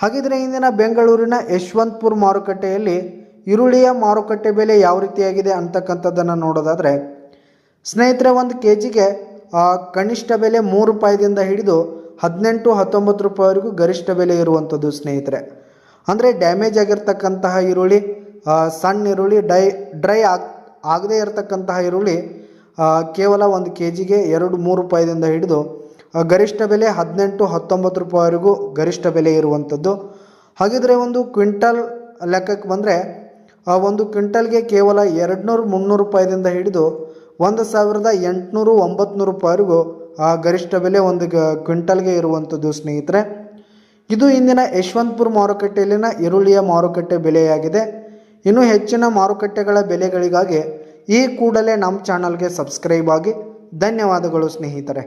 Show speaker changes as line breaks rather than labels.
ಹಾಗಿದ್ರೆ ಇಂದಿನ ಬೆಂಗಳೂರಿನ ಯಶವಂತಪುರ ಮಾರುಕಟ್ಟೆಯಲ್ಲಿ ಈರುಳ್ಳಿಯ ಮಾರುಕಟ್ಟೆ ಬೆಲೆ ಯಾವ ರೀತಿಯಾಗಿದೆ ಅಂತಕ್ಕಂಥದ್ದನ್ನು ನೋಡೋದಾದರೆ, ಸ್ನೇಹಿತರೆ, ಒಂದು ಕೆ ಜಿಗೆ ಕನಿಷ್ಠ ಬೆಲೆ ಮೂರು ರೂಪಾಯಿದಿಂದ ಹಿಡಿದು ಹದಿನೆಂಟು ಹತ್ತೊಂಬತ್ತು ರೂಪಾಯಿವರೆಗೂ ಗರಿಷ್ಠ ಬೆಲೆ ಇರುವಂಥದ್ದು ಸ್ನೇಹಿತರೆ. ಅಂದರೆ ಡ್ಯಾಮೇಜ್ ಆಗಿರ್ತಕ್ಕಂತಹ ಈರುಳ್ಳಿ ಸಣ್ಣ ಈರುಳ್ಳಿ, ಡೈ, ಡ್ರೈ ಆಗ್, ಆಗದೇ ಇರತಕ್ಕಂತಹ ಈರುಳ್ಳಿ ಕೇವಲ ಒಂದು ಕೆ ಜಿಗೆ ಎರಡು ಮೂರು ರೂಪಾಯಿದಿಂದ ಹಿಡಿದು ಗರಿಷ್ಠ ಬೆಲೆ ಹದಿನೆಂಟು ಹತ್ತೊಂಬತ್ತು ರೂಪಾಯಿವರೆಗೂ ಗರಿಷ್ಠ ಬೆಲೆ ಇರುವಂಥದ್ದು. ಹಾಗಿದ್ರೆ ಒಂದು ಕ್ವಿಂಟಲ್ ಲೆಕ್ಕಕ್ಕೆ ಬಂದರೆ ಒಂದು ಕ್ವಿಂಟಲ್ಗೆ ಕೇವಲ ಎರಡುನೂರು ಮುನ್ನೂರು ರೂಪಾಯಿದಿಂದ ಹಿಡಿದು ಒಂದು ಸಾವಿರದ ಎಂಟುನೂರು ಒಂಬತ್ತುನೂರು ರೂಪಾಯಿವರೆಗೂ ಆ ಗರಿಷ್ಠ ಬೆಲೆ ಒಂದು ಕ್ವಿಂಟಲ್ಗೆ ಇರುವಂಥದ್ದು ಸ್ನೇಹಿತರೆ. ಇದು ಇಂದಿನ ಯಶವಂತಪುರ ಮಾರುಕಟ್ಟೆಯಲ್ಲಿನ ಈರುಳ್ಳಿಯ ಮಾರುಕಟ್ಟೆ ಬೆಲೆಯಾಗಿದೆ. ಇನ್ನೂ ಹೆಚ್ಚಿನ ಮಾರುಕಟ್ಟೆಗಳ ಬೆಲೆಗಳಿಗಾಗಿ ಈ ಕೂಡಲೇ ನಮ್ಮ ಚಾನಲ್ಗೆ ಸಬ್ಸ್ಕ್ರೈಬ್ ಆಗಿ. ಧನ್ಯವಾದಗಳು ಸ್ನೇಹಿತರೆ.